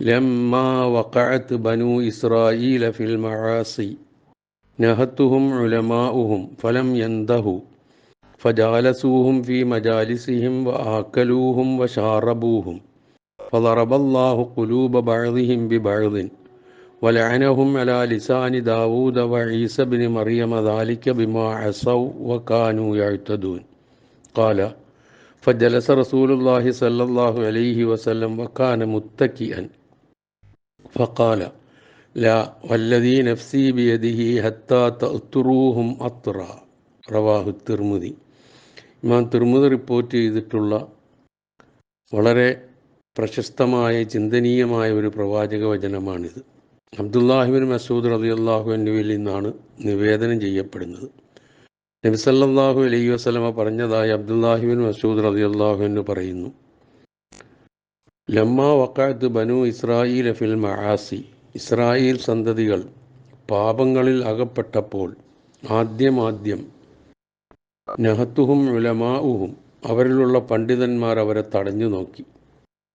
لما وقعت بنو إسرائيل في المعاصي نهتهم علماؤهم فلم ينتهوا فجالسوهم في مجالسهم وآكلوهم وشاربوهم فضرب الله قلوب بعضهم ببعض ولعنهم على لسان داود وعيسى بن مريم ذلك بما عصوا وكانوا يعتدون. قال فجلس رسول الله صلى الله عليه وسلم وكان متكئا. فقال لا والذي نفسي بيده ഹത്താ തഅത്തുറൂഹും أطرا. رواه الترمذي ഇമാം തിർമുതി റിപ്പോർട്ട് ചെയ്തിട്ടുള്ള വളരെ പ്രശസ്തമായ ചിന്തനീയമായ ഒരു പ്രവാചക വചനമാണിത്. അബ്ദുല്ലാഹിബിൻ മസൂദ് അലി അള്ളാഹു എന്നിവയിൽ നിന്നാണ് നിവേദനം ചെയ്യപ്പെടുന്നത്. നബിസല്ലാഹു അലൈഹി വസ്ലമ പറഞ്ഞതായി അബ്ദുല്ലാഹിബിൻ മസൂദ് അലി അള്ളാഹു എന്ന് പറയുന്നു. ലമ്മ വക്കാത്ത് ബനു ഇസ്രായേൽ ഫിൽ മഹാസി ഇസ്രായേൽ സന്തതികൾ പാപങ്ങളിൽ അകപ്പെട്ടപ്പോൾ ആദ്യമാദ്യം നഹത്തുഹും ഉലമാഉഹും അവരിലുള്ള പണ്ഡിതന്മാർ അവരെ തടഞ്ഞു നോക്കി.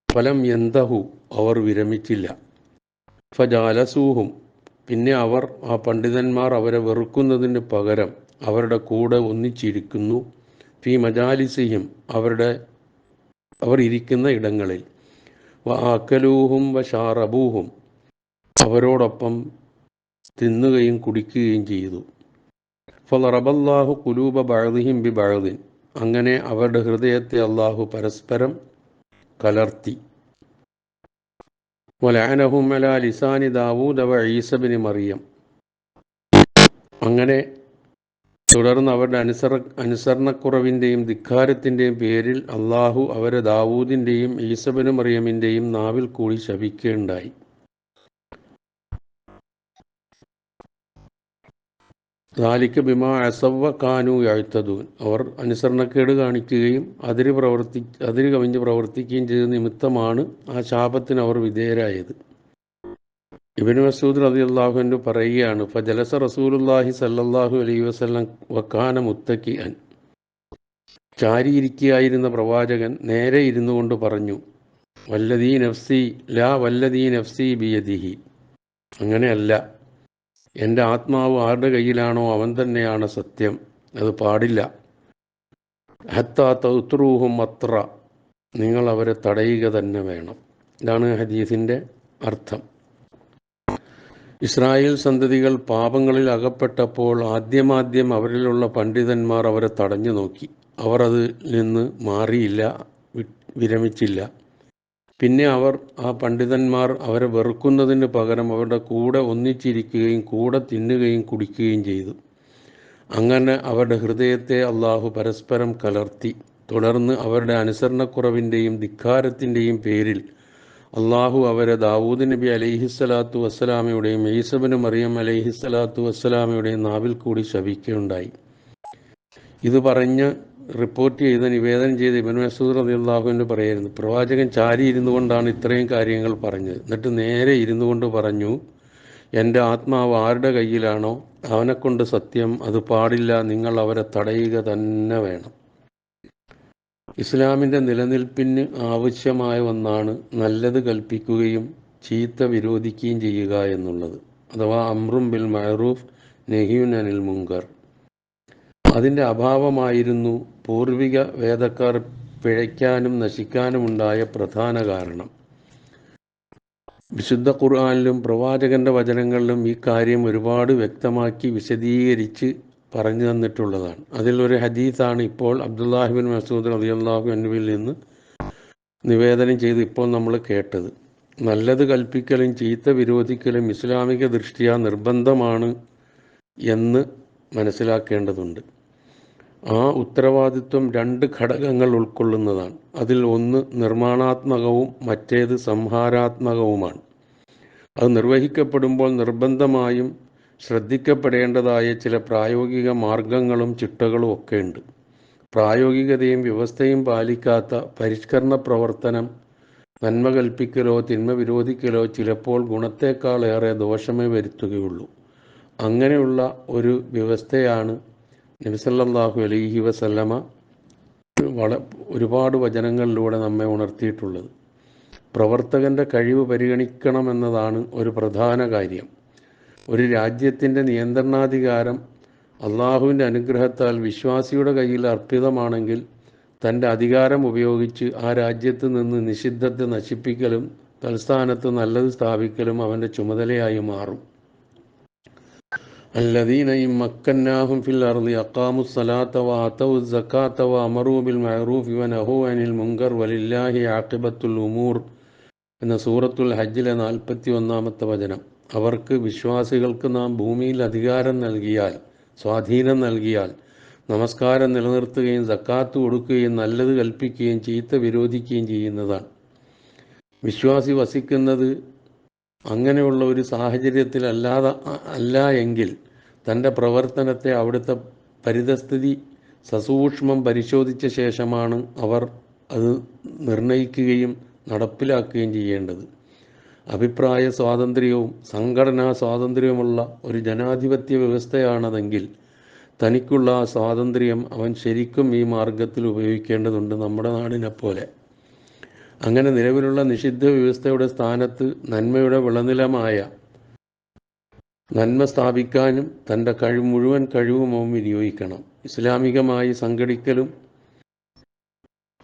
ഫലം എന്തഹു? അവർ വിരമിച്ചില്ല. ഫജാലസൂഹും പിന്നെ അവർ ആ പണ്ഡിതന്മാർ അവരെ വെറുക്കുന്നതിന് പകരം അവരുടെ കൂടെ ഒന്നിച്ചിരിക്കുന്നു. ഫി മജാലിസിയും അവരുടെ അവർ ഇരിക്കുന്ന ഇടങ്ങളിൽ. വ ആക്കലൂഹും വ ഷാറബൂഹും അവരോടൊപ്പം തിന്നുകയും കുടിക്കുകയും ചെയ്തു. ഫലറബല്ലാഹു കുലൂബ ബഴദിഹിം ബി ബഴദിൻ അങ്ങനെ അവരുടെ ഹൃദയത്തെ അള്ളാഹു പരസ്പരം കലർത്തി. വലാനഹും അല ലിസാനി ദാവൂദ് അവ ഈസബിന് മറിയം. അങ്ങനെ തുടർന്ന് അവരുടെ അനുസര അനുസരണക്കുറവിന്റെയും ധിക്കാരത്തിന്റെയും പേരിൽ അള്ളാഹു അവരെ ദാവൂദിന്റെയും ഈസബനും മറിയമിന്റെയും നാവിൽ കൂടി ശപിക്കുകയുണ്ടായി. ദാലിക്ക് ബിമാ അസവ കാനു അഴുത്തതൂൻ അവർ അനുസരണക്കേട് കാണിക്കുകയും അതിര് പ്രവർത്തി അതിര് കവിഞ്ഞ് പ്രവർത്തിക്കുകയും ചെയ്ത നിമിത്തമാണ് ആ ശാപത്തിന് അവർ വിധേയരായത്. ഇബിൻ മസൂദ് റതി അള്ളാഹുവിന്റെ പറയുകയാണ് ഫജലസ റസൂലുല്ലാഹി സല്ലാഹു അലൈഹി വസ്ലം വക്കാന മുത്തക്കി അൻ ചാരിയിരിക്കുകയായിരുന്ന പ്രവാചകൻ നേരെ ഇരുന്നു കൊണ്ട് പറഞ്ഞു വല്ലതീ നഫ്സി ലാ വല്ലതീ നഫ്സി ബിയദിഹി. അങ്ങനെയല്ല എന്റെ ആത്മാവ് ആരുടെ കയ്യിലാണോ അവൻ തന്നെയാണ് സത്യം അത് പാടില്ല. ഹത്താ അത്ര നിങ്ങൾ അവരെ തടയുക തന്നെ വേണം. ഇതാണ് ഹദീസിന്റെ അർത്ഥം. ഇസ്രായേൽ സന്തതികൾ പാപങ്ങളിൽ അകപ്പെട്ടപ്പോൾ ആദ്യമാദ്യം അവരിലുള്ള പണ്ഡിതന്മാർ അവരെ തടഞ്ഞു നോക്കി. അവർ അതിൽ നിന്ന് മാറിയില്ല വിരമിച്ചില്ല. പിന്നെ അവർ ആ പണ്ഡിതന്മാർ അവരെ വെറുക്കുന്നതിന് പകരം അവരുടെ കൂടെ ഒന്നിച്ചിരിക്കുകയും കൂടെ തിന്നുകയും കുടിക്കുകയും ചെയ്തു. അങ്ങനെ അവരുടെ ഹൃദയത്തെ അള്ളാഹു പരസ്പരം കലർത്തി. തുടർന്ന് അവരുടെ അനുസരണക്കുറവിന്റെയും ധിക്കാരത്തിന്റെയും പേരിൽ അള്ളാഹു അവരെ ദാവൂദ് നബി അലൈഹിസ്സലാത്തു വസ്സലാമയുടെയും ഈസബന് മറിയം അലൈഹിസ്സലാത്തു വസ്സലാമയുടെയും നാവിൽ കൂടി ശപിക്കുകയുണ്ടായി ഇത് പറഞ്ഞ് റിപ്പോർട്ട് ചെയ്ത് നിവേദനം ചെയ്ത് ഇബൻ മസൂദ് റതി അള്ളാഹുവിന് പറയായിരുന്നു പ്രവാചകൻ ചാരി ഇരുന്നു കൊണ്ടാണ് ഇത്രയും കാര്യങ്ങൾ പറഞ്ഞത്. എന്നിട്ട് നേരെ ഇരുന്നു കൊണ്ട് പറഞ്ഞു എന്റെ ആത്മാവ് ആരുടെ കയ്യിലാണോ അവനെക്കൊണ്ട് സത്യം അത് പാടില്ല നിങ്ങൾ അവരെ തടയുക തന്നെ വേണം. ഇസ്ലാമിന്റെ നിലനിൽപ്പിന് ആവശ്യമായ ഒന്നാണ് നല്ലത് കൽപ്പിക്കുകയും ചീത്ത വിരോധിക്കുകയും ചെയ്യുക എന്നുള്ളത്. അഥവാ അമ്രും ബിൽ മഹറൂഫ് നെഹിയുൻ അനിൽ മുങ്കർ അതിന്റെ അഭാവമായിരുന്നു പൂർവിക വേദക്കാർ പിഴയ്ക്കാനും നശിക്കാനുമുണ്ടായ പ്രധാന കാരണം. വിശുദ്ധ ഖുർആാനിലും പ്രവാചകന്റെ വചനങ്ങളിലും ഈ കാര്യം ഒരുപാട് വ്യക്തമാക്കി വിശദീകരിച്ച് പറഞ്ഞു തന്നിട്ടുള്ളതാണ്. അതിലൊരു ഹദീസാണ് ഇപ്പോൾ അബ്ദുല്ലാഹിബിൻ മസൂദ് റതിയല്ലാഹു അനുവിൽ നിന്ന് നിവേദനം ചെയ്ത് ഇപ്പോൾ നമ്മൾ കേട്ടത്. നല്ലത് കൽപ്പിക്കലും ചീത്ത വിരോധിക്കലും ഇസ്ലാമിക ദൃഷ്ടിയാ നിർബന്ധമാണ് എന്ന് മനസ്സിലാക്കേണ്ടതുണ്ട്. ആ ഉത്തരവാദിത്വം രണ്ട് ഘടകങ്ങൾ ഉൾക്കൊള്ളുന്നതാണ്. അതിൽ ഒന്ന് നിർമ്മാണാത്മകവും മറ്റേത് സംഹാരാത്മകവുമാണ്. അത് നിർവഹിക്കപ്പെടുമ്പോൾ നിർബന്ധമായും ശ്രദ്ധിക്കപ്പെടേണ്ടതായ ചില പ്രായോഗിക മാർഗങ്ങളും ചിട്ടകളും ഒക്കെ ഉണ്ട് പ്രായോഗികതയും വ്യവസ്ഥയും പാലിക്കാത്ത പരിഷ്കരണ പ്രവർത്തനം നന്മ കൽപ്പിക്കലോ തിന്മ വിരോധിക്കലോ ചിലപ്പോൾ ഗുണത്തേക്കാളേറെ ദോഷമേ വരുത്തുകയുള്ളൂ. അങ്ങനെയുള്ള ഒരു വ്യവസ്ഥയാണ് നബിസല്ലാഹു അലൈഹി വസല്ലമ വള ഒരുപാട് വചനങ്ങളിലൂടെ നമ്മെ ഉണർത്തിയിട്ടുള്ളത്. പ്രവർത്തകന്റെ കഴിവ് പരിഗണിക്കണമെന്നതാണ് ഒരു പ്രധാന കാര്യം. ഒരു രാജ്യത്തിന്റെ നിയന്ത്രണാധികാരം അള്ളാഹുവിന്റെ അനുഗ്രഹത്താൽ വിശ്വാസിയുടെ കയ്യിൽ അർപ്പിതമാണെങ്കിൽ തന്റെ അധികാരം ഉപയോഗിച്ച് ആ രാജ്യത്ത് നിന്ന് നിഷിദ്ധത്തെ നശിപ്പിക്കലും തൽസ്ഥാനത്ത് നല്ലത് സ്ഥാപിക്കലും അവന്റെ ചുമതലയായി മാറും. അല്ലദീനയും മക്കന്നാഹും ഫിൽ അർദി അക്കാമു സലാത്തവ അതവു സക്കാത്തവ അമറൂബിൽ മഹറൂഫ് ഇവൻ അഹു അനിൽ മുങ്കർ വലില്ലാഹി ആക്കിബത്തുൽ ഉമൂർ എന്ന സൂറത്തുൽ ഹജ്ജിലെ നാൽപ്പത്തി ഒന്നാമത്തെ വചനം. അവർക്ക് വിശ്വാസികൾക്ക് നാം ഭൂമിയിൽ അധികാരം നൽകിയാൽ സ്വാധീനം നൽകിയാൽ നമസ്കാരം നിലനിർത്തുകയും സക്കാത്ത് കൊടുക്കുകയും നല്ലത് കൽപ്പിക്കുകയും ചീത്ത വിരോധിക്കുകയും ചെയ്യുന്നതാണ്. വിശ്വാസി വസിക്കുന്നത് അങ്ങനെയുള്ള ഒരു സാഹചര്യത്തിൽ അല്ലാതെ അല്ല എങ്കിൽ തന്റെ പ്രവർത്തനത്തെ അവിടുത്തെ പരിതസ്ഥിതി സസൂക്ഷ്മം പരിശോധിച്ച ശേഷമാണ് അവർ അത് നിർണയിക്കുകയും നടപ്പിലാക്കുകയും ചെയ്യേണ്ടത്. അഭിപ്രായ സ്വാതന്ത്ര്യവും സംഘടനാ സ്വാതന്ത്ര്യവുമുള്ള ഒരു ജനാധിപത്യ വ്യവസ്ഥയാണതെങ്കിൽ തനിക്കുള്ള ആ സ്വാതന്ത്ര്യം അവൻ ശരിക്കും ഈ മാർഗത്തിൽ ഉപയോഗിക്കേണ്ടതുണ്ട് നമ്മുടെ നാടിനെ പോലെ അങ്ങനെ നിലവിലുള്ള നിഷിദ്ധ വ്യവസ്ഥയുടെ സ്ഥാനത്ത് നന്മയുടെ വിളനിലമായ നന്മ സ്ഥാപിക്കാനും തന്റെ കഴിവ് മുഴുവൻ കഴിവും അവൻ വിനിയോഗിക്കണം. ഇസ്ലാമികമായി സംഘടിക്കലും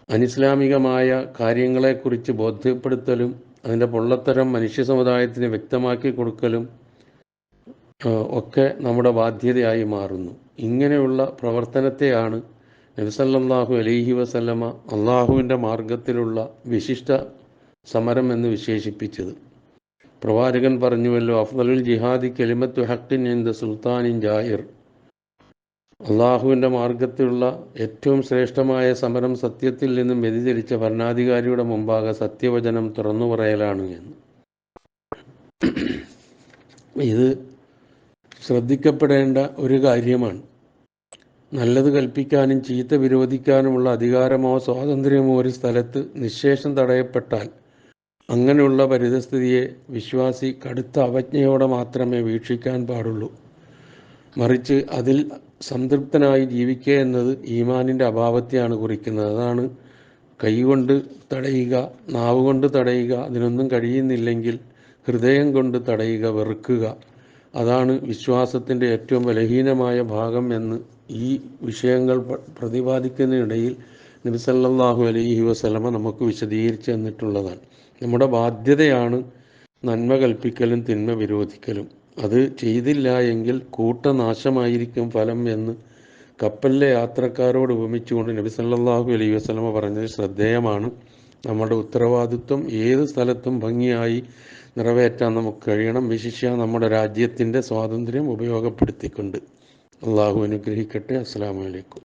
അനിസ്ലാമികമായ കാര്യങ്ങളെക്കുറിച്ച് ബോധ്യപ്പെടുത്തലും അതിന്റെ പൊള്ളത്തരം മനുഷ്യ സമുദായത്തിന് വ്യക്തമാക്കി കൊടുക്കലും ഒക്കെ നമ്മുടെ ബാധ്യതയായി മാറുന്നു. ഇങ്ങനെയുള്ള പ്രവർത്തനത്തെയാണ് നബിസല്ലാഹു അലൈഹി വസല്ലമ അള്ളാഹുവിന്റെ മാർഗത്തിലുള്ള വിശിഷ്ട സമരം എന്ന് വിശേഷിപ്പിച്ചത്. പ്രവാചകൻ പറഞ്ഞുവല്ലോ അഫ്ദലുൽ ജിഹാദി കെലിമത്തു ഹക്കിൻ എന്ത് സുൽത്താനിൻ ജാഹിർ. അള്ളാഹുവിന്റെ മാർഗത്തിലുള്ള ഏറ്റവും ശ്രേഷ്ഠമായ സമരം സത്യത്തിൽ നിന്നും വ്യതിചരിച്ച ഭരണാധികാരിയുടെ മുമ്പാകെ സത്യവചനം തുറന്നു പറയലാണ് എന്ന്. ഇത് ശ്രദ്ധിക്കപ്പെടേണ്ട ഒരു കാര്യമാണ്. നല്ലത് കൽപ്പിക്കാനും ചീത്ത വിരോധിക്കാനുമുള്ള അധികാരമോ സ്വാതന്ത്ര്യമോ ഒരു സ്ഥലത്ത് നിശേഷം തടയപ്പെട്ടാൽ അങ്ങനെയുള്ള പരിതസ്ഥിതിയെ വിശ്വാസി കടുത്ത അവജ്ഞയോടെ മാത്രമേ വീക്ഷിക്കാൻ പാടുള്ളൂ. മറിച്ച് അതിൽ സംതൃപ്തനായി ജീവിക്കുക എന്നത് ഈമാനിന്റെ അഭാവത്തെയാണ് കുറിക്കുന്നത്. അതാണ് കൈകൊണ്ട് തടയുക നാവ് കൊണ്ട് തടയുക അതിനൊന്നും കഴിയുന്നില്ലെങ്കിൽ ഹൃദയം കൊണ്ട് തടയുക വെറുക്കുക. അതാണ് വിശ്വാസത്തിന്റെ ഏറ്റവും ബലഹീനമായ ഭാഗം എന്ന് ഈ വിഷയങ്ങൾ പ്രതിപാദിക്കുന്നതിനിടയിൽ നബിസല്ലാഹു അലൈഹി വസലമ നമുക്ക് വിശദീകരിച്ചു തന്നിട്ടുള്ളതാണ്. നമ്മുടെ ബാധ്യതയാണ് നന്മ കൽപ്പിക്കലും തിന്മ വിരോധിക്കലും. അത് ചെയ്തില്ല എങ്കിൽ കൂട്ടനാശമായിരിക്കും ഫലം എന്ന് കപ്പലിലെ യാത്രക്കാരോട് ഉപമിച്ചുകൊണ്ട് നബി സല്ലാഹു അലൈഹി വസ്ലമ പറഞ്ഞത് ശ്രദ്ധേയമാണ്. നമ്മുടെ ഉത്തരവാദിത്വം ഏത് സ്ഥലത്തും ഭംഗിയായി നിറവേറ്റാൻ നമുക്ക് കഴിയണം. വിശിഷ്യ നമ്മുടെ രാജ്യത്തിന്റെ സ്വാതന്ത്ര്യം ഉപയോഗപ്പെടുത്തിക്കൊണ്ട്. അള്ളാഹു അനുഗ്രഹിക്കട്ടെ. അസ്സാം വലൈക്കും